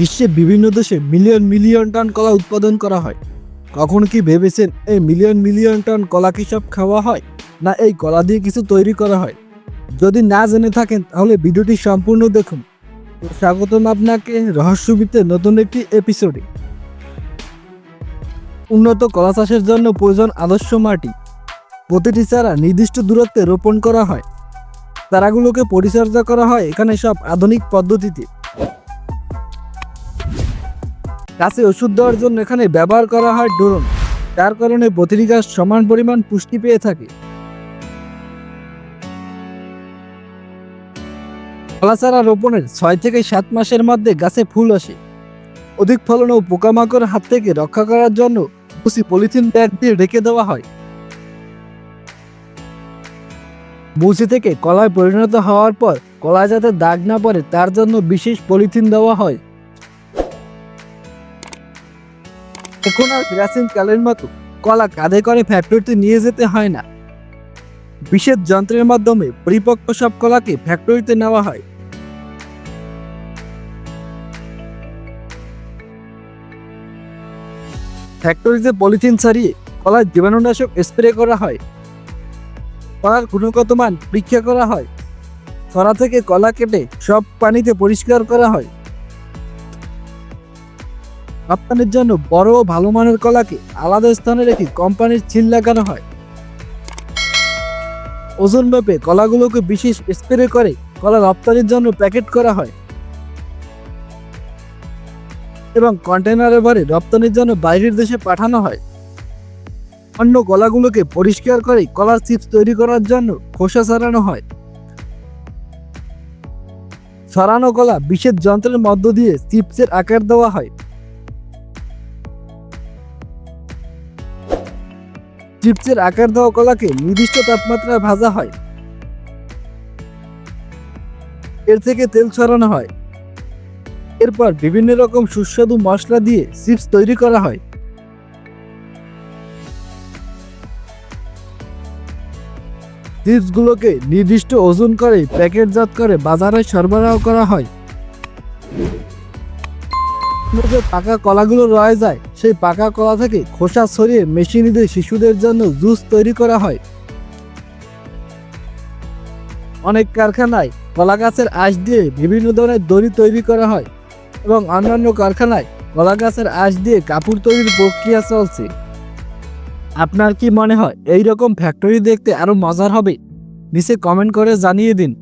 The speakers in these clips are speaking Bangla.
বিশ্বের বিভিন্ন দেশে মিলিয়ন মিলিয়ন টন কলা উৎপাদন করা হয়। কখন কি ভেবেছেন এই মিলিয়ন মিলিয়ন টন কলা কি সব খাওয়া হয়, না এই কলা দিয়ে কিছু তৈরি করা হয়? যদি না জেনে থাকেন, তাহলে ভিডিওটি সম্পূর্ণ দেখুন। স্বাগতম আপনাকে রহস্যবিতে নতুন একটি এপিসোডে। উন্নত কলা চাষের জন্য প্রয়োজন আদর্শ মাটি। প্রতিটি চারা নির্দিষ্ট দূরত্বে রোপণ করা হয়। চারাগুলোকে পরিচর্যা করা হয় এখানে সব আধুনিক পদ্ধতিতে। গাছে ওষুধ দেওয়ার জন্য এখানে ব্যবহার করা হয় ড্রোন। যার কারণে প্রতিটি গাছ সমান পরিমাণ পুষ্টি পেয়ে থাকে। কলা চারা রোপণের ছয় থেকে সাত মাসের মধ্যে গাছে ফুল আসে। অধিক ফলন ও পোকামাকড় হাত থেকে রক্ষা করার জন্য কুচি পলিথিন ব্যাগ দিয়ে রেখে দেওয়া হয়। মুচি থেকে কলায় পরিণত হওয়ার পর কলায় যাতে দাগ না পড়ে, তার জন্য বিশেষ পলিথিন দেওয়া হয়। এখন আর প্রাচীন কালের মতো কলা কাঁধে করে ফ্যাক্টরিতে নিয়ে যেতে হয় না। বিশেষ যন্ত্রের মাধ্যমে পরিপক্ক সব কলাকে ফ্যাক্টরিতে নেওয়া হয়। ফ্যাক্টরিতে পলিথিন ছাড়িয়ে কলার জীবাণুনাশক স্প্রে করা হয়। কলার গুণগত মান পরীক্ষা করা হয়। ছড়া থেকে কলা কেটে সব পানিতে পরিষ্কার করা হয়। রপ্তানির জন্য বড় ও ভালো মানের কলাকে আলাদা স্থানে রেখে কোম্পানির ছিল লাগানো হয়। ওজন মেপে কলাগুলোকে বিশেষ স্প্রে করে কলা রপ্তানির জন্য প্যাকেট করা হয়। এবং কন্টেনারে ভরে রপ্তানির জন্য বাইরের দেশে পাঠানো হয়। অন্য কলাগুলোকে পরিষ্কার করে কলার চিপস তৈরি করার জন্য খোসা ছাড়ানো হয়। ছড়ানো কলা বিশেষ যন্ত্রের মধ্য দিয়ে চিপসের আকার দেওয়া হয়। চিপসের আকার দেওয়া কলাকে নির্দিষ্ট তাপমাত্রায় ভাজা হয়। এর থেকে তেল ছড়ানো হয়। এরপর বিভিন্ন রকম সুস্বাদু মশলা দিয়ে চিপস তৈরি করা হয়। চিপসগুলোকে নির্দিষ্ট ওজন করে প্যাকেটজাত করে বাজারে সরবরাহ করা হয়। যে পাকা কলাগুলো রয়ে যায়, সেই পাকা কলা থেকে খোসা ছড়িয়ে মেশিনে দিয়ে শিশুদের জন্য জুস তৈরি করা হয়। অনেক কারখানায় কলা গাছের আঁশ দিয়ে বিভিন্ন ধরনের দড়ি তৈরি করা হয় এবং অন্যান্য কারখানায় কলা গাছের আঁশ দিয়ে কাপড় তৈরির প্রক্রিয়া চলছে। আপনার কি মনে হয় এই রকম ফ্যাক্টরি দেখতে আরও মজার হবে? নিচে কমেন্ট করে জানিয়ে দিন।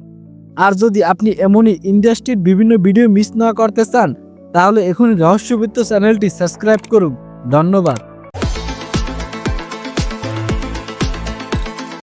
আর যদি আপনি এমনই ইন্ডাস্ট্রির বিভিন্ন ভিডিও মিস না করতে চান তাহলে এখনই রহস্যবিত্ত চ্যানেলটি সাবস্ক্রাইব করুন। ধন্যবাদ।